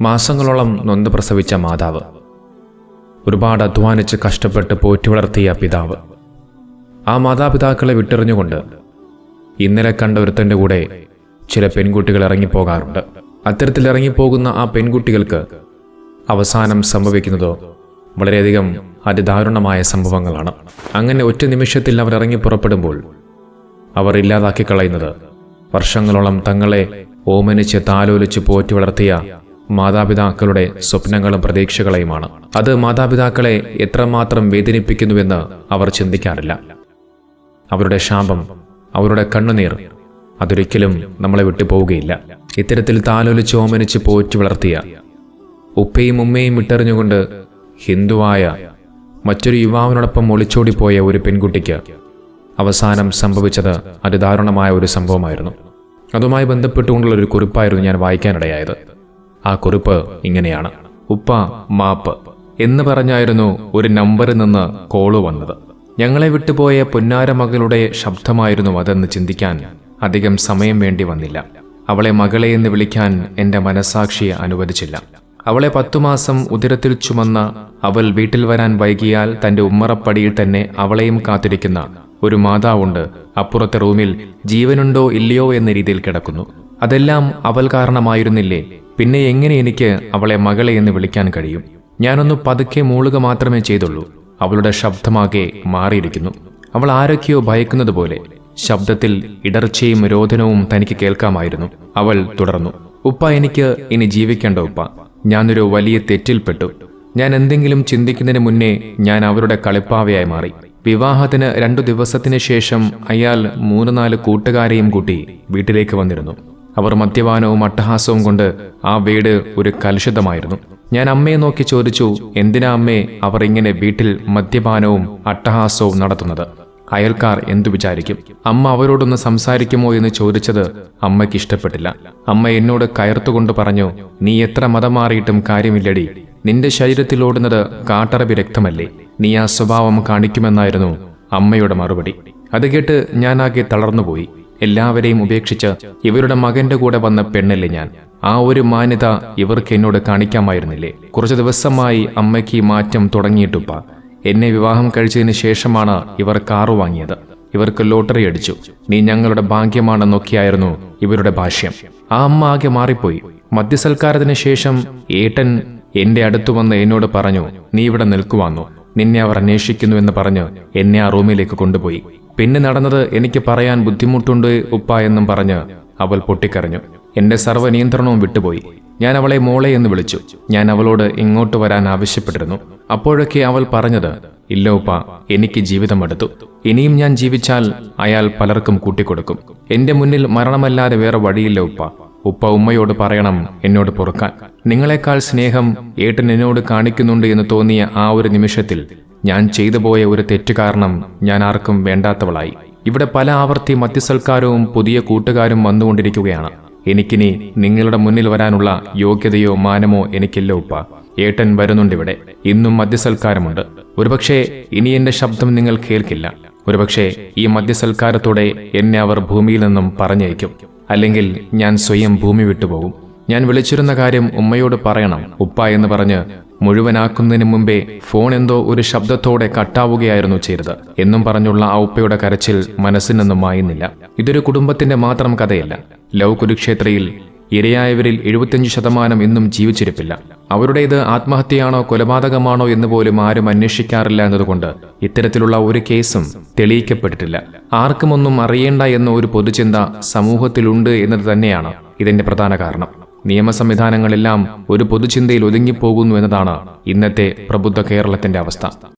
മാസങ്ങളോളം നൊന്ത് പ്രസവിച്ച മാതാവ്. ഒരുപാട് അധ്വാനിച്ച് കഷ്ടപ്പെട്ട് പോറ്റി വളർത്തിയ പിതാവ്. ആ മാതാപിതാക്കളെ വിട്ടെറിഞ്ഞുകൊണ്ട് ഇന്നലെ കണ്ട ഒരുത്തന്റെ കൂടെ ചില പെൺകുട്ടികൾ ഇറങ്ങിപ്പോകാറുണ്ട്. അത്തരത്തിൽ ഇറങ്ങിപ്പോകുന്ന ആ പെൺകുട്ടികൾക്ക് അവസാനം സംഭവിക്കുന്നതോ വളരെയധികം അതിദാരുണമായ സംഭവങ്ങളാണ്. അങ്ങനെ ഒറ്റ നിമിഷത്തിൽ അവർ ഇറങ്ങി പുറപ്പെടുമ്പോൾ അവർ ഇല്ലാതാക്കി കളയുന്നത് വർഷങ്ങളോളം തങ്ങളെ ഓമനിച്ച് താലോലിച്ച് പോറ്റി വളർത്തിയ മാതാപിതാക്കളുടെ സ്വപ്നങ്ങളും പ്രതീക്ഷകളെയുമാണ്. അത് മാതാപിതാക്കളെ എത്രമാത്രം വേദനിപ്പിക്കുന്നുവെന്ന് അവർ ചിന്തിക്കാറില്ല. അവരുടെ ശാപം അവരുടെ കണ്ണുനീർ അതൊരിക്കലും നമ്മളെ വിട്ടുപോവുകയില്ല. ഇത്തരത്തിൽ താലോലിച്ച് ഓമനിച്ച് പോറ്റി വളർത്തിയ ഉപ്പയും ഉമ്മയും വിട്ടെറിഞ്ഞുകൊണ്ട് ഹിന്ദുവായ മറ്റൊരു യുവാവിനോടൊപ്പം ഒളിച്ചോടിപ്പോയ ഒരു പെൺകുട്ടിക്ക് അവസാനം സംഭവിച്ചത് അതിദാരുണമായ ഒരു സംഭവമായിരുന്നു. അതുമായി ബന്ധപ്പെട്ടുകൊണ്ടുള്ള ഒരു കുറിപ്പായിരുന്നു ഞാൻ വായിക്കാനിടയായത്. ആ കുറിപ്പ് ഇങ്ങനെയാണ്. ഉപ്പ മാപ്പ് എന്ന് പറഞ്ഞായിരുന്നു ഒരു നമ്പറിൽ നിന്ന് കോൾ വന്നത്. ഞങ്ങളെ വിട്ടുപോയ പൊന്നാര മകളുടെ ശബ്ദമായിരുന്നു അതെന്ന് ചിന്തിക്കാൻ അധികം സമയം വേണ്ടി വന്നില്ല. അവളെ മകളെ എന്ന് വിളിക്കാൻ എന്റെ മനസാക്ഷിയെ അനുവദിച്ചില്ല. അവളെ പത്തു മാസം ഉദരത്തിൽ ചുമന്ന അവൾ വീട്ടിൽ വരാൻ വൈകിയാൽ തന്റെ ഉമ്മറപ്പടിയിൽ തന്നെ അവളെയും കാത്തിരിക്കുന്ന ഒരു മാതാവുണ്ട്. അപ്പുറത്തെ റൂമിൽ ജീവനുണ്ടോ ഇല്ലയോ എന്ന രീതിയിൽ കിടക്കുന്നു. അതെല്ലാം അവൾ കാരണമായിരുന്നില്ലേ? പിന്നെ എങ്ങനെ എനിക്ക് അവളെ മകളെ എന്ന് വിളിക്കാൻ കഴിയും? ഞാനൊന്ന് പതുക്കെ മൂളുക മാത്രമേ ചെയ്തുള്ളൂ. അവളുടെ ശബ്ദമാകെ മാറിയിരിക്കുന്നു. അവൾ ആരൊക്കെയോ ഭയക്കുന്നത് പോലെ ശബ്ദത്തിൽ ഇടർച്ചയും രോധനവും തനിക്ക് കേൾക്കാമായിരുന്നു. അവൾ തുടർന്നു ഉപ്പ എനിക്ക് ഇനി ജീവിക്കേണ്ട ഉപ്പ. ഞാനൊരു വലിയ തെറ്റിൽപ്പെട്ടു. ഞാൻ എന്തെങ്കിലും ചിന്തിക്കുന്നതിന് മുന്നേ ഞാൻ അവരുടെ കളിപ്പാവയായി മാറി. വിവാഹത്തിന് രണ്ടു ദിവസത്തിന് ശേഷം അയാൾ മൂന്ന് നാല് കൂട്ടുകാരെയും കൂട്ടി വീട്ടിലേക്ക് വന്നിരുന്നു. അവർ മദ്യപാനവും അട്ടഹാസവും കൊണ്ട് ആ വീട് ഒരു കലുഷിതമായിരുന്നു. ഞാൻ അമ്മയെ നോക്കി ചോദിച്ചു എന്തിനാ അമ്മേ അവർ ഇങ്ങനെ വീട്ടിൽ മദ്യപാനവും അട്ടഹാസവും നടത്തുന്നത്? അയൽക്കാർ എന്തു വിചാരിക്കും? അമ്മ അവരോടൊന്ന് സംസാരിക്കുമോ എന്ന് ചോദിച്ചത് അമ്മയ്ക്ക് ഇഷ്ടപ്പെട്ടില്ല. അമ്മ എന്നോട് കയർത്തുകൊണ്ട് പറഞ്ഞു നീ എത്ര മതം മാറിയിട്ടും കാര്യമില്ലടി. നിന്റെ ശരീരത്തിൽ ഓടുന്നത് കാട്ടറബി രക്തമല്ലേ. നീ ആ സ്വഭാവം കാണിക്കുമെന്നായിരുന്നു അമ്മയുടെ മറുപടി. അത് കേട്ട് ഞാനാകെ തളർന്നുപോയി. എല്ലാവരെയും ഉപേക്ഷിച്ച് ഇവരുടെ മകന്റെ കൂടെ വന്ന പെണ്ണല്ലേ ഞാൻ? ആ ഒരു മാന്യത ഇവർക്ക് എന്നോട് കാണിക്കാമായിരുന്നില്ലേ? കുറച്ച് ദിവസമായി അമ്മയ്ക്ക് ഈ മാറ്റം തുടങ്ങിയിട്ടുപ്പ. എന്നെ വിവാഹം കഴിച്ചതിന് ശേഷമാണ് ഇവർ കാറു വാങ്ങിയത്. ഇവർക്ക് ലോട്ടറി അടിച്ചു. നീ ഞങ്ങളുടെ ഭാഗ്യമാണെന്നൊക്കെയായിരുന്നു ഇവരുടെ ഭാഷ്യം. ആ അമ്മ ആകെ മാറിപ്പോയി. മദ്യസൽക്കാരത്തിന് ശേഷം ഏട്ടൻ എന്റെ അടുത്തു വന്ന് എന്നോട് പറഞ്ഞു നീ ഇവിടെ നിൽക്കുവാന്നു? നിന്നെ അവർ അന്വേഷിക്കുന്നു എന്ന് പറഞ്ഞ് എന്നെ ആ റൂമിലേക്ക് കൊണ്ടുപോയി. പിന്നെ നടന്നത് എനിക്ക് പറയാൻ ബുദ്ധിമുട്ടുണ്ട് ഉപ്പ എന്നും പറഞ്ഞ് അവൾ പൊട്ടിക്കരഞ്ഞു. എന്റെ സർവനിയന്ത്രണവും വിട്ടുപോയി. ഞാൻ അവളെ മോളെ എന്ന് വിളിച്ചു. ഞാൻ അവളോട് ഇങ്ങോട്ട് വരാൻ ആവശ്യപ്പെട്ടിരുന്നു. അപ്പോഴൊക്കെ അവൾ പറഞ്ഞത് ഇല്ല ഉപ്പ എനിക്ക് ജീവിതം എടുത്തു. ഇനിയും ഞാൻ ജീവിച്ചാൽ അയാൾ പലർക്കും കൂട്ടിക്കൊടുക്കും. എന്റെ മുന്നിൽ മരണമല്ലാതെ വേറെ വഴിയില്ല ഉപ്പ. ഉപ്പ ഉമ്മയോട് പറയണം എന്നോട് പൊറുക്കാൻ. നിങ്ങളെക്കാൾ സ്നേഹം ഏട്ടൻ എന്നോട് കാണിക്കുന്നുണ്ട് എന്ന് തോന്നിയ ആ ഒരു നിമിഷത്തിൽ ഞാൻ ചെയ്തു പോയ ഒരു തെറ്റ് കാരണം ഞാൻ ആർക്കും വേണ്ടാത്തവളായി. ഇവിടെ പല ആവർത്തി മധ്യസൽക്കാരവും പുതിയ കൂട്ടുകാരും വന്നുകൊണ്ടിരിക്കുകയാണ്. എനിക്കിനി നിങ്ങളുടെ മുന്നിൽ വരാനുള്ള യോഗ്യതയോ മാനമോ എനിക്കില്ല ഉപ്പ. ഏട്ടൻ വരുന്നുണ്ട് ഇവിടെ. ഇന്നും മദ്യസൽക്കാരമുണ്ട് ഒരുപക്ഷെ ഇനി എന്റെ ശബ്ദം നിങ്ങൾ കേൾക്കില്ല. ഒരുപക്ഷെ ഈ മദ്യസൽക്കാരത്തോടെ എന്നെ അവർ ഭൂമിയിൽ നിന്നും പറഞ്ഞയക്കും. അല്ലെങ്കിൽ ഞാൻ സ്വയം ഭൂമി വിട്ടുപോകും. ഞാൻ വിളിച്ചിരുന്ന കാര്യം ഉമ്മയോട് പറയണം ഉപ്പ എന്ന് പറഞ്ഞ് മുഴുവനാക്കുന്നതിന് മുമ്പേ ഫോൺ എന്തോ ഒരു ശബ്ദത്തോടെ കട്ടാവുകയായിരുന്നു ചെയ്തത്. എന്നും പറഞ്ഞുള്ള ആ ഉപ്പയുടെ കരച്ചിൽ മനസ്സിൽ നിന്നും മായുന്നില്ല. ഇതൊരു കുടുംബത്തിന്റെ മാത്രം കഥയല്ല. ലവ് കുരുക്ഷേത്രയിൽ ഇരയായവരിൽ എഴുപത്തിയഞ്ച് ശതമാനം ഇന്നും ജീവിച്ചിരിപ്പില്ല. അവരുടേത് ആത്മഹത്യയാണോ കൊലപാതകമാണോ എന്ന് പോലും ആരും അന്വേഷിക്കാറില്ല എന്നതുകൊണ്ട് ഇത്തരത്തിലുള്ള ഒരു കേസും തെളിയിക്കപ്പെട്ടിട്ടില്ല. ആർക്കുമൊന്നും അറിയേണ്ട എന്ന ഒരു പൊതുചിന്ത സമൂഹത്തിലുണ്ട് എന്നത് തന്നെയാണ് ഇതിന്റെ പ്രധാന കാരണം. നിയമ സംവിധാനങ്ങളെല്ലാം ഒരു പൊതുചിന്തയിൽ ഒതുങ്ങിപ്പോകുന്നു എന്നതാണ് ഇന്നത്തെ പ്രബുദ്ധ കേരളത്തിന്റെ അവസ്ഥ.